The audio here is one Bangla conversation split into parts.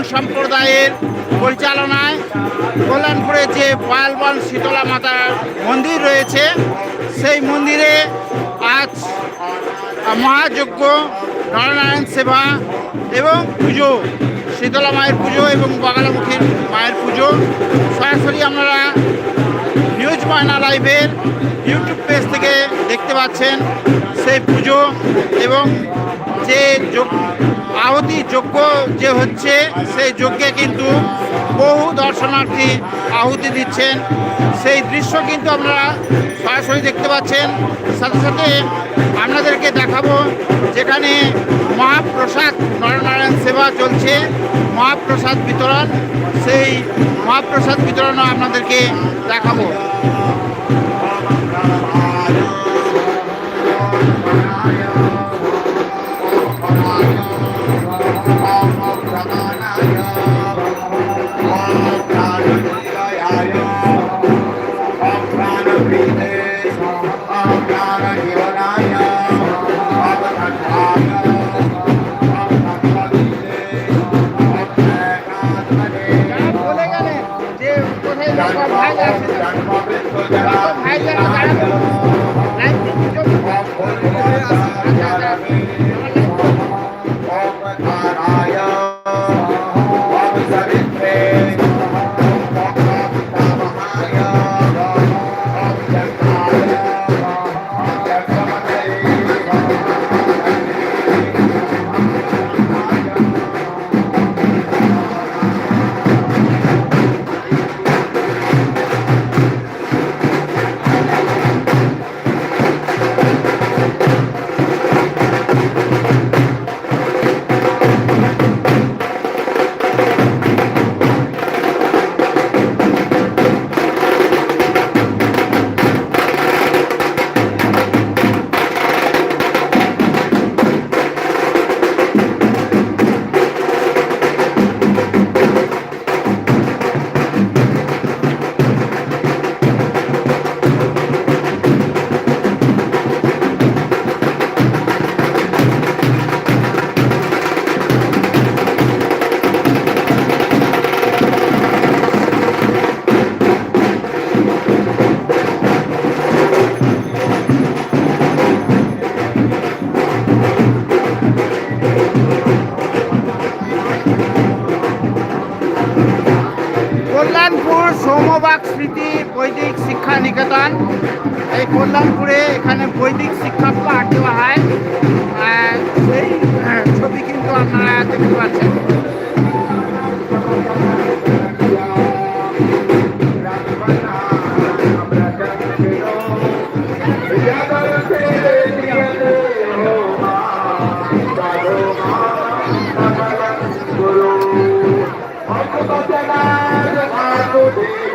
ব্রাহ্মণ সম্প্রদায়ের পরিচালনায় কল্যাণপুরে যে পালবন শীতলা মাতার মন্দির রয়েছে, সেই মন্দিরে আজ মহাযজ্ঞ নরনারায়ণ সেবা এবং পুজো, শীতলা মায়ের পুজো এবং বাগালামুখীর মায়ের পুজো। সরাসরি আপনারা নিউজ ময়না লাইভের ইউটিউব পেজ থেকে দেখতে পাচ্ছেন সেই পুজো এবং যে আহুতি যজ্ঞ যে হচ্ছে, সেই যজ্ঞে কিন্তু বহু দর্শনার্থী আহুতি দিচ্ছেন। সেই দৃশ্য কিন্তু আপনারা সরাসরি দেখতে পাচ্ছেন। সাথে সাথে আপনাদেরকে দেখাবো যেখানে মহাপ্রসাদ, নরনারায়ণ সেবা চলছে। মহাপ্রসাদ বিতরণ, সেই মহাপ্রসাদ বিতরণও আপনাদেরকে দেখাবো। বলে সৌমবাগ স্মৃতি, বৈদিক শিক্ষা নিকেতন। এই কল্যাণপুরে এখানে বৈদিক শিক্ষা পাঠ দেওয়া হয়। সেই ছবি কিন্তু আপনারা দেখতে পাচ্ছেন। I'm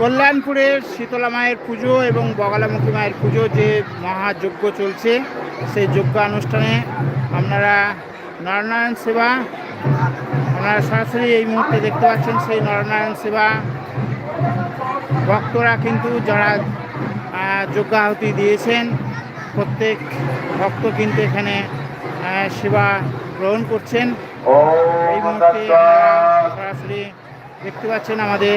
কল্যাণপুরের শীতলা মায়ের পুজো এবং বগালামুখী মায়ের পুজো যে মহাযজ্ঞ চলছে, সেই যজ্ঞ অনুষ্ঠানে আপনারা নরনারায়ণ সেবা, আপনারা সরাসরি এই মুহূর্তে দেখতে পাচ্ছেন সেই নরনারায়ণ সেবা। ভক্তরা কিন্তু যারা যজ্ঞাহুতি দিয়েছেন, প্রত্যেক ভক্ত কিন্তু এখানে সেবা গ্রহণ করছেন। এই মুহূর্তে সরাসরি দেখতে পাচ্ছেন আমাদের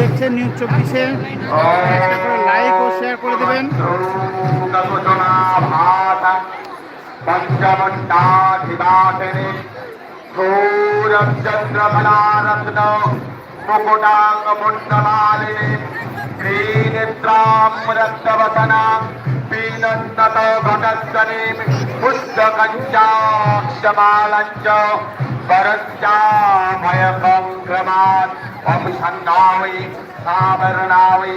দেখছেন নিউজ চব্বিশে। লাইক ও শেয়ার করে দেবেন। ঘটস্বনীম পুস্তকঞ্চাক্ষমালঞ্চ वरञ्चाभयसङ्क्रमात् ॐ सन्नावै सावरणावै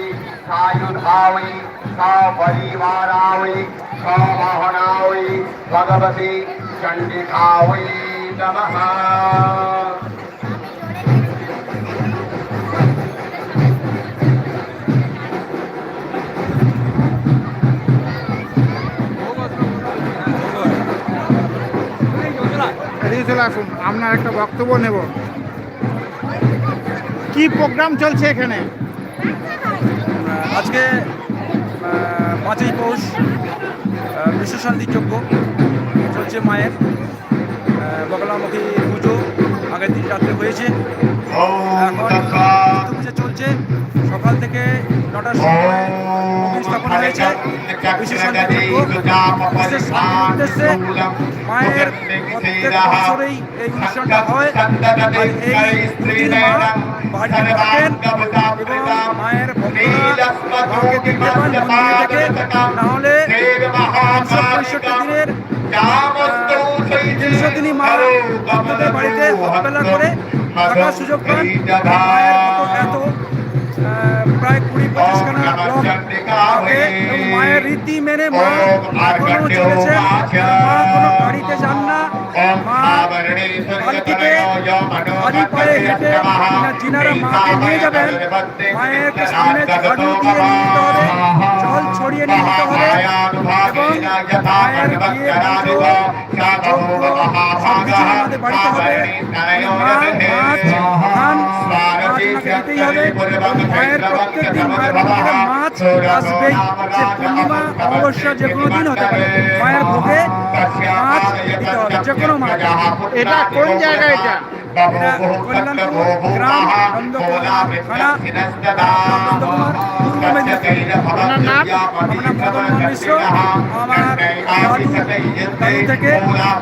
सायुधावै सपरिवारावै सवाहनावै भगवती चण्डिकावै नमः। এদিকে চলে আসুন আপনার একটা বক্তব্য নেব। কি প্রোগ্রাম চলছে এখানে? আজকে পাঁচই পৌষ বিশ্বশান্তি যজ্ঞ চলছে মায়ের। বগলামুখী পুজো আগের দিন রাত্রে হয়েছে। এখন পুজো চলছে সকাল থেকে নটার সময় মায়ের বছরেই এই অনুষ্ঠানটা হয়। এই দুদিন মা বাড়িতে থাকেন এবং মায়ের ভক্তরা মাকে দেখতে পান মন্দিরে থেকে নাহলে তিনশো পঁয়ষট্টি দিনের তিনশো দিনই মা ভক্তদের বাড়িতে হকবেলা করে থাকার সুযোগ পান। মায়ের এত মায়ের রীতি মেনে মা এখনও চলেছেন মা কোনো গাড়িতে যান না মা পালকিতে খালি পায়ে হেঁটে না যিনারা মাকে নিয়ে যাবেন মায়ের সামনে ঝাড়ু দিয়ে নিয়ে যেতে হবে জল ছড়িয়ে নিয়ে যেতে হবে এবং মায়ের বিয়ে পুজো যজ্ঞ সব কিছু আমাদের বাড়িতে হবে মা মাছ ধান মাছ আমাকে দিতেই হবে। মায়ের প্রত্যেক দিন মায়ের ভোগে মাছ আসবেই। যে পূর্ণিমা অমাবস্যা যে কোনো দিন হতে পারে। মায়ের ভোগে মাছ দিতে হবে যে কোনো মাছ। এটা কোন জায়গা এটা?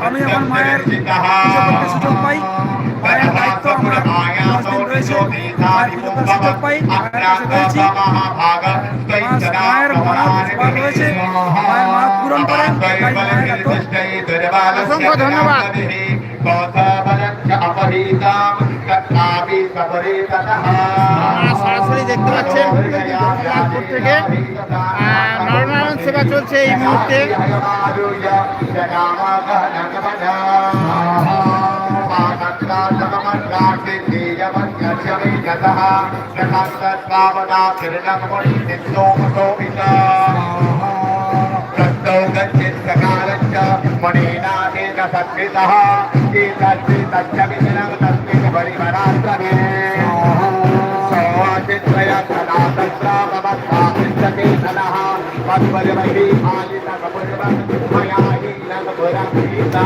আমি আমার মায়ের সুযোগ পাই। মায়ের দায়িত্ব আমার দিন রয়েছে করতে পাই মায়ের রয়েছি। সরাসরি দেখতে পাচ্ছেন থেকে নরনারায়ণ সেবা চলছে এই মুহূর্তে ధీయమధ్యమే గత గతావనా తిరణమణి నిత్యోమోపిత ప్రత్యౌ గచ్చిత్తకాలచ్చ మణినాథేన సత్విత ఏతస్మి తచ్చ విజనం తస్మిన్ పరివరాత్రమే సోవాచిత్రయ సదా తత్రామవత్తాచిత్తతే సనః గీతా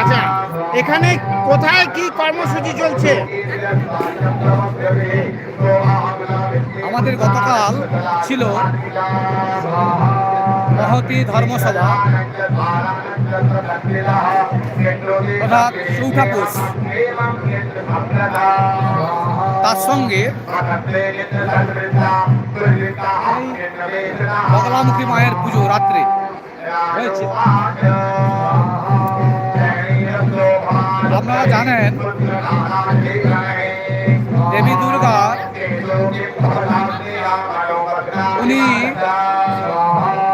আচ্ছা এখানে কোথায় কি কর্মসূচি চলছে? আমাদের গতকাল ছিল মহতি ধর্মসভা, অর্থাৎ চৌঠা পোষ তার সঙ্গে বগলামুখী মায়ের পুজো রাত্রে। আপনারা জানেন, দেবী দুর্গা, উনি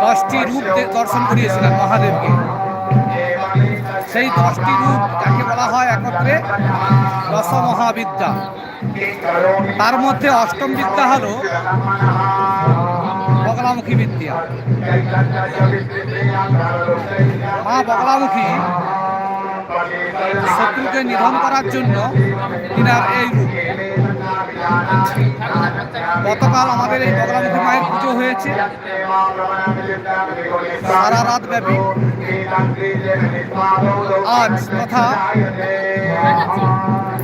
দশটি রূপ দর্শন করিয়েছিলেন মহাদেবকে। সেই দশটি রূপ যাকে বলা হয় একত্রে দশ মহাবিদ্যা তার মধ্যে অষ্টম বিদ্যা হল বগলামুখী বিদ্যা মা বগলামুখী শত্রুকে নিধন করার জন্য তিনার এই রূপ। গতকাল আমাদের এই বগলামুখী মায়ের পুজো হয়েছে। সারা রাত ব্যাপী। আজ তথা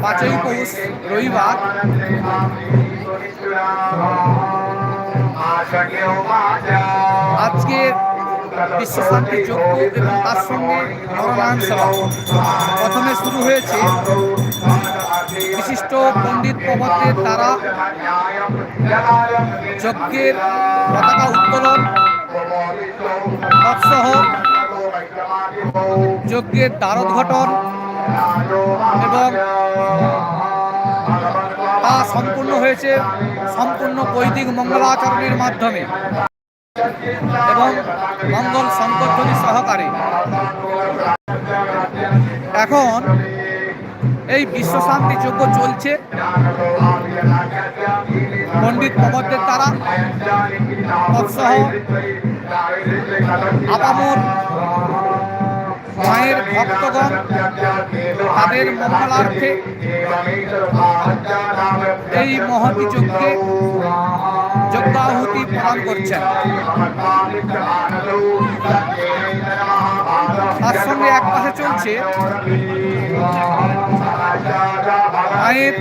পাঁচই পৌষ রবিবার। আজকে বিশ্ব শান্তি যজ্ঞ এবং তার সঙ্গে নরনারায়ণ প্রথমে শুরু হয়েছে বিশিষ্ট পণ্ডিত প্রবতের দ্বারা যজ্ঞের পতাকা উত্তোলন, তৎসহ যজ্ঞের দ্বারোদ্ঘটন এবং তা সম্পূর্ণ হয়েছে সম্পূর্ণ বৈদিক মঙ্গলাচরণের মাধ্যমে। এবং মঙ্গল সংকটধ্বনি সহকারে। এখন এই বিশ্ব শান্তি যজ্ঞ চলছে। পণ্ডিত প্রবদ্ধের দ্বারা। তৎসহ আপামর মায়ের ভক্তগণ, তাদের মঙ্গলার্থে এই মহতি যজ্ঞে যজ্ঞাহুতি প্রদান করছেন। তার সঙ্গে এক পাশে চলছে মায়ের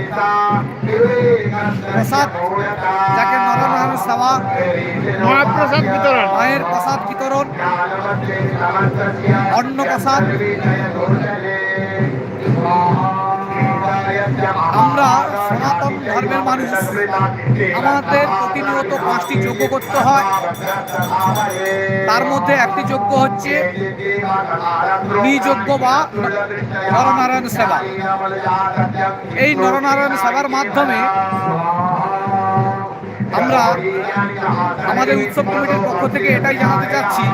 প্রসাদ যাকে নরনারায়ণ সেবা মহাপ্রসাদ বিতরণ। মায়ের প্রসাদ বিতরণ অন্ন প্রসাদ মানুষ আমাদের প্রতিনিয়ত পাঁচটি যজ্ঞ করতে হয়। তার মধ্যে একটি যজ্ঞ হচ্ছে নিযজ্ঞ বা নরনারায়ণ সেবা। এই নরনারায়ণ সেবার মাধ্যমে আমরা আমাদের উৎসব কমিটির পক্ষ থেকে এটাই জানাতে চাচ্ছি।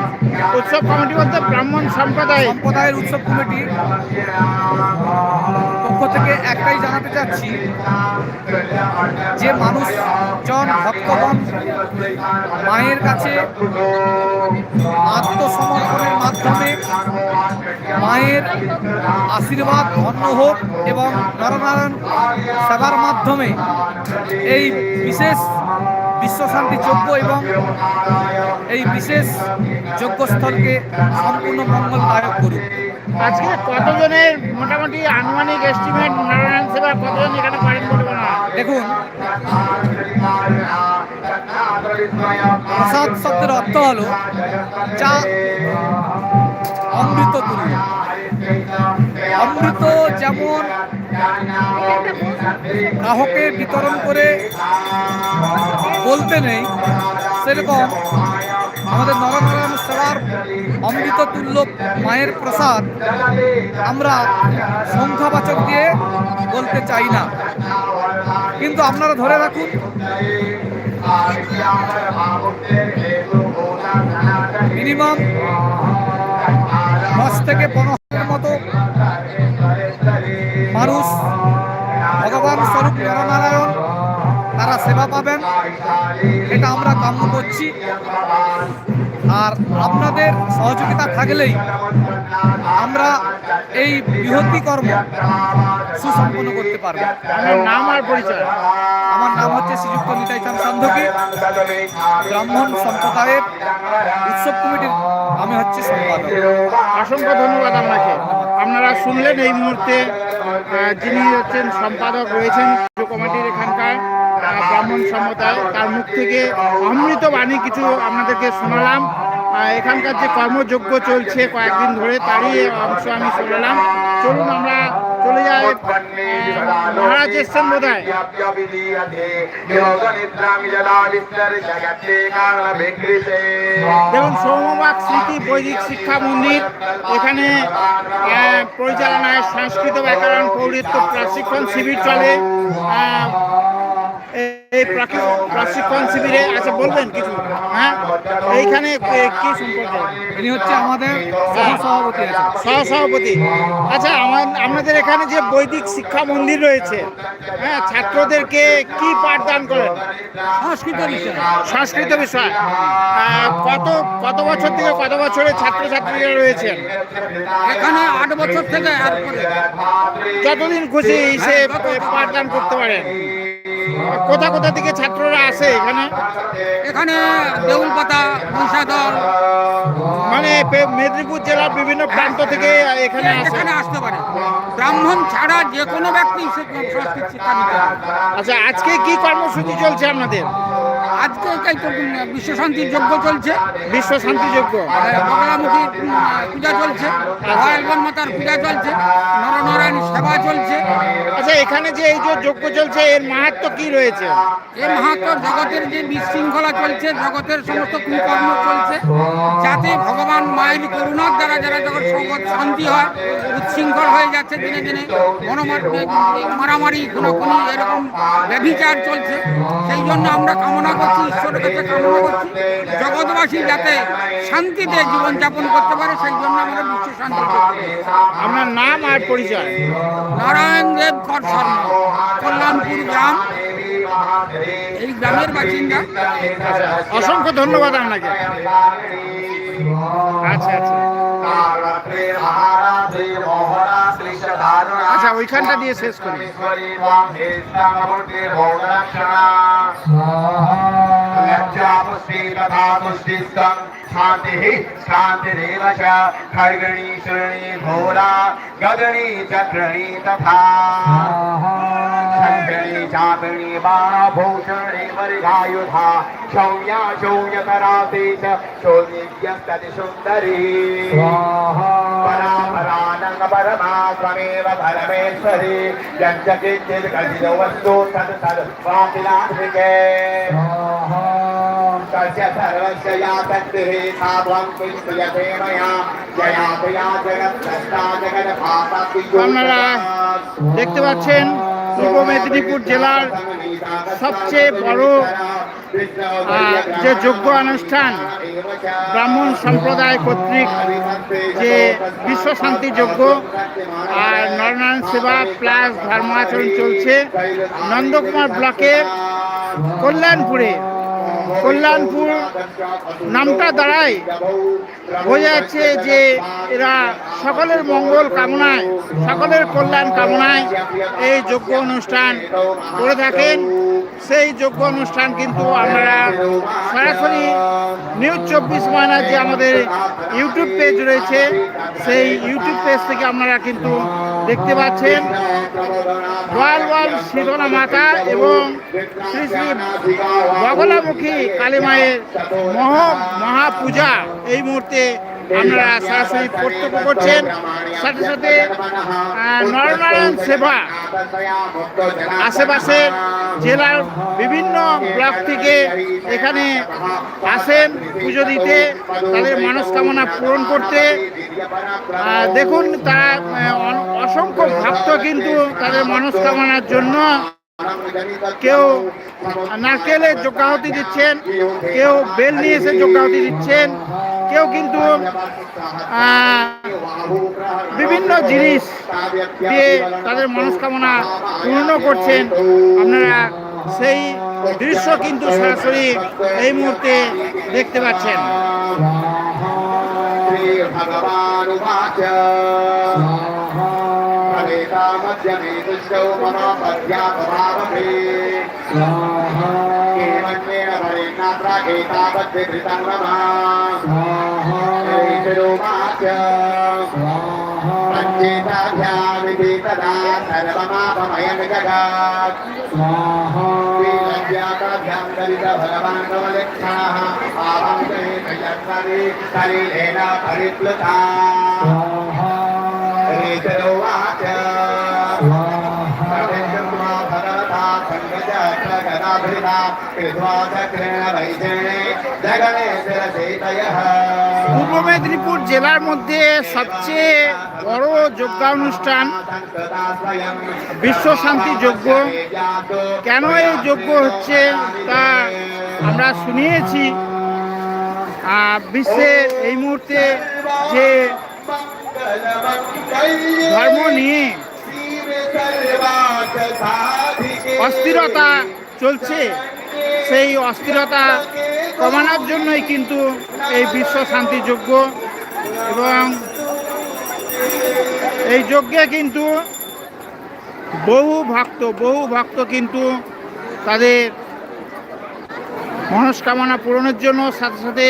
উৎসব কমিটি বলতে ব্রাহ্মণ সম্প্রদায়। সম্প্রদায়ের উৎসব কমিটি পক্ষ থেকে একটাই জানাতে চাচ্ছি যে মানুষজন ভক্তগণ মায়ের কাছে আত্মসমর্পণের মাধ্যমে মায়ের আশীর্বাদ ধন্য হোক এবং নরনারায়ণ সেবার মাধ্যমে এই বিশেষ বিশ্বশান্তি যজ্ঞ এবং এই বিশেষ যজ্ঞস্থলকে সম্পূর্ণ মঙ্গলদায়ক করুক। আজকে কতজনের মোটামুটি আনুমানিক এস্টিমেট নারায়ণ সেবা কতজন এখানে পারেন বলে মনে হয়? দেখুন প্রসাদ শব্দের অর্থ হলো যা অমৃত তুল্য অমৃত যেমন গ্রাহকে বিতরণ করে বলতে নেই, সেরকম আমাদের নরনারায়ণ সেবার অমৃত তুল্য মায়ের প্রসাদ আমরা সংখ্যাবাচক দিয়ে বলতে চাই না। কিন্তু আপনারা ধরে রাখুন, মিনিমাম দশ থেকে পনেরোর মতো মানুষ ভগবান স্বরূপ নরনারায়ণ তারা সেবা পাবেন, এটা আমরা কাম্য করছি। আর আপনাদের সহযোগিতা থাকলেই আমরা এই বৃহৎ কর্ম সুসম্পন্ন করতে পারব। আমার নাম আর পরিচয়? আমার নাম হচ্ছে শ্রীযুক্ত নিতাই চাঁদ সান্ধকী। ব্রাহ্মণ সম্প্রদায়ের উৎসব কমিটির আমি হচ্ছে সম্পাদক। অসংখ্য ধন্যবাদ আপনাকে। আপনারা শুনলেন এই মুহূর্তে যিনি হচ্ছেন সম্পাদক রয়েছেন কমিটির আহ, ব্রাহ্মণ সম্প্রদায় তার মুখ থেকে অমৃত বাণী কিছু আপনাদেরকে শোনালাম। এখানকার যে কর্মযজ্ঞ চলছে কয়েকদিন ধরে তারই অংশ আমি শোনালাম। চলুন আমরা চলে যাই। আহ, মহারাজ এসছেন বোধ হয় দেখুন সৌমবাগ স্মৃতি বৈদিক শিক্ষা মন্দির। এখানে পরিচালনায় সংস্কৃত ব্যাকরণ প্রশিক্ষণ শিবির চলে। এই- এই প্রাকি- প্রশিক্ষণ শিবিরে আচ্ছা বলবেন কিছু? হ্যাঁ? এইখানে কি সম্পর্কে? ইনি হচ্ছে আমাদের সহসভাপতি আছেন। সহসভাপতি। আচ্ছা আমার আপনাদের এখানে যে বৈদিক শিক্ষা মন্দির রয়েছে হ্যাঁ ছাত্রদেরকে কি পাঠদান করেন? সংস্কৃত বিষয়। সংস্কৃত বিষয়। কত কত বছর থেকে কত বছরের ছাত্রছাত্রীরা রয়েছেন? এখানে আট বছর থেকে যতদিন খুশি সে পাঠদান করতে পারেন। কোথা কোথা থেকে ছাত্ররা আসে এখানে? এখানে দেউল পাতা মহিষাদল মানে মেদিনীপুর জেলার বিভিন্ন প্রান্ত থেকে এখানে এখানে আসতে পারে। ব্রাহ্মণ ছাড়া যে কোনো ব্যক্তি সংস্কৃত শিক্ষা নিতে আচ্ছা আজকে কি কর্মসূচি চলছে আপনাদের? আজকে এই তো বিশ্ব শান্তির যজ্ঞ চলছে। বিশ্ব শান্তি যজ্ঞ? বগলামুখী পূজা চলছে ভয়ালবন মাতার পূজা চলছে নরনারায়ণ সেবা চলছে। আচ্ছা এখানে যে এই যে যজ্ঞ চলছে এর মাহাত্ম কি রয়েছে? এর মাহাত্ম জগতের যে বিশৃঙ্খলা চলছে জগতের সমস্ত কুকর্ম চলছে। যাতে ভগবান মায়ের করুণার দ্বারা যারা জগৎ জগৎ শান্তি হয় উচ্ছৃঙ্খল হয়ে যাচ্ছে দিনে দিনে মারামারি খুনোখুনি এরকম ব্যভিচার চলছে। সেই জন্য আমরা কামনা করছি ঈশ্বরের কাছে কামনা করছি। জগৎবাসী যাতে শান্তিতে জীবনযাপন করতে পারে সেই জন্য আমরা বিশ্ব শান্তি আপনার নাম আর পরিচয়? নারায়ণ দেব কর শর্মা কল্যাণপুর গ্রাম। এই গ্রামের বাসিন্দা। অসংখ্য ধন্যবাদ আপনাকে। আচ্ছা আচ্ছা। আচ্ছা ওইখানটা দিয়ে শেষ করি। शांति शांतिरेव च खड्गणी शरणी घोरा गगणी चक्रणी तथा खण्डनी चापणी बाणभूषणे वर्गायुधा शौर्या शौर्यकराते च शौर्यस्तति सुन्दरी। परापरानङ्ग परमात्ममेव परमेश्वरी। यच्च किञ्चित् कथितो वस्तु तत् तद् वासिलाधिके तस्य सर्वस्य या शक्तिः सा त्वं पुष्पयते मया जया तया जगत्सृष्टा जगद्भासा আপনারা দেখতে পাচ্ছেন পূর্ব মেদিনীপুর জেলার সবচেয়ে বড় আহ, যে যোগ্য অনুষ্ঠান ব্রাহ্মণ সম্প্রদায় কর্তৃক যে বিশ্ব শান্তি যজ্ঞ আর নরনারায়ণ সেবা প্লাস ধর্মাচরণ চলছে নন্দকুমার ব্লকের কল্যাণপুরে কল্যাণপুর নামটা দাঁড়ায়। বোঝা যাচ্ছে যে এরা সকলের মঙ্গল কামনায়, সকলের কল্যাণ কামনায় এই যোগ্য অনুষ্ঠান করে থাকেন। সেই যোগ্য অনুষ্ঠান কিন্তু আপনারা সরাসরি নিউজ চব্বিশ ময়নার যে আমাদের ইউটিউব পেজ রয়েছে, সেই ইউটিউব পেজ থেকে আপনারা কিন্তু দেখতে পাচ্ছেন। ওয়াল ওয়াল শীতলা মাতা এবং শ্রী শ্রী বগলামুখী কালী মায়ের মহ মহাপূজা এই মুহূর্তে আপনারা সরাসরি প্রত্যক্ষ করছেন। সাথে সাথে নরনারায়ণ সেবা আশেপাশের জেলার বিভিন্ন ব্লক থেকে এখানে আসেন পুজো দিতে, তাদের মনস্কামনা পূরণ করতে। দেখুন তারা অসংখ্য ভক্ত কিন্তু তাদের মনস্কামনার জন্য কেউ নারকেলের যোগ্যাহতি দিচ্ছেন, কেউ বেল নিয়ে এসে যোগ্যাহতি দিচ্ছেন, কেউ কিন্তু বিভিন্ন জিনিস দিয়ে তাদের মনস্কামনা পূর্ণ করছেন। আপনারা সেই দৃশ্য কিন্তু সরাসরি এই মুহূর্তে দেখতে পাচ্ছেন। श्रीभगवानुवाच फलेतामध्यमे दुष्टौ मम पद्यापभावते एवन्मेन फलेनात्रा एतावद्विधृतं मम श्रीतिरुवाच पञ्चेताभ्यामिति तदा सर्वमापमयं जगत् श्रीलज्जा पादाभ्यां दलित भगवान् कमलक्षणः आवाङ्गे यत्नरे सलिलेन परिप्लुता ऋतुवाच वा सङ्गजाभृता कृत्वा चक्रेण वैजने जगने शिरसेतयः পূর্ব মেদিনীপুর জেলার মধ্যে সবচেয়ে বড় যজ্ঞানুষ্ঠান বিশ্ব শান্তি যজ্ঞ কেন এই যজ্ঞ হচ্ছে তা আমরা শুনিয়েছি আহ, বিশ্বের এই মুহূর্তে যে ধর্ম নিয়ে অস্থিরতা চলছে, সেই অস্থিরতা কমানোর জন্যই কিন্তু এই বিশ্ব শান্তি এবং এই যজ্ঞে কিন্তু বহু ভক্ত বহু ভক্ত কিন্তু তাদের মনস্কামনা পূরণের জন্য, সাথে সাথে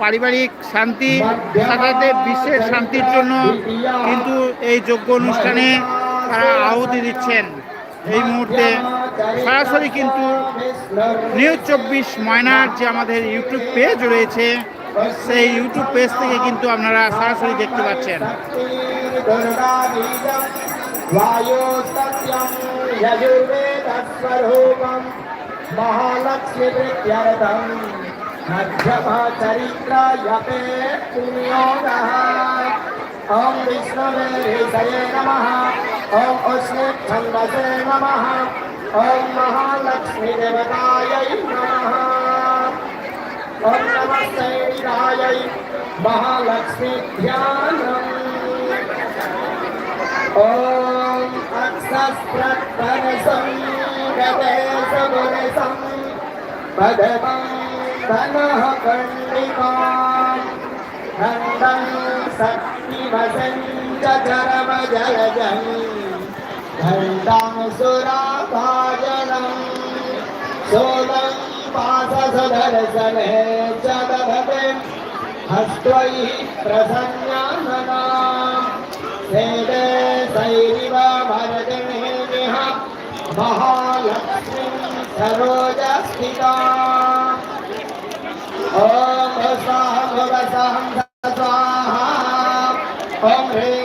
পারিবারিক শান্তি, সাথে সাথে বিশ্বের শান্তির জন্য কিন্তু এই যজ্ঞ অনুষ্ঠানে তারা আহুতি দিচ্ছেন। এই মুহূর্তে সরাসরি কিন্তু নিউজ চব্বিশ ময়নার যে আমাদের ইউটিউব পেজ রয়েছে, সেই ইউটিউব পেজ থেকে কিন্তু আপনারা সরাসরি দেখতে পাচ্ছেন। মহালক্ষ্মী यजुर्वेदस्वरूपं महालक्ष्मीप्रीत्यर्थं मध्यमचरित्रयते पुण्योगः ॐ विष्णवे ऋषये नमः ॐ उष्णेच्छन्दसे नमः ॐ महालक्ष्मीदेवतायै नमः ॐ नमस्ते विदायै महालक्ष्मीध्यानम् ॐ अक्षस्प्रत्तरसं गते सबरसं भगवं धनः कण्डिकां खण्डं शक्तिवसं वसञ्चरमजलजम् घण्टां सुराभाजनम् सोलं पाससदर्शने च दधते हस्त्वैः प्रसन्नासना सेदे सैरिव सरोजस्थिता ॐ स्वाहं भवसाहं सत्वा Amém.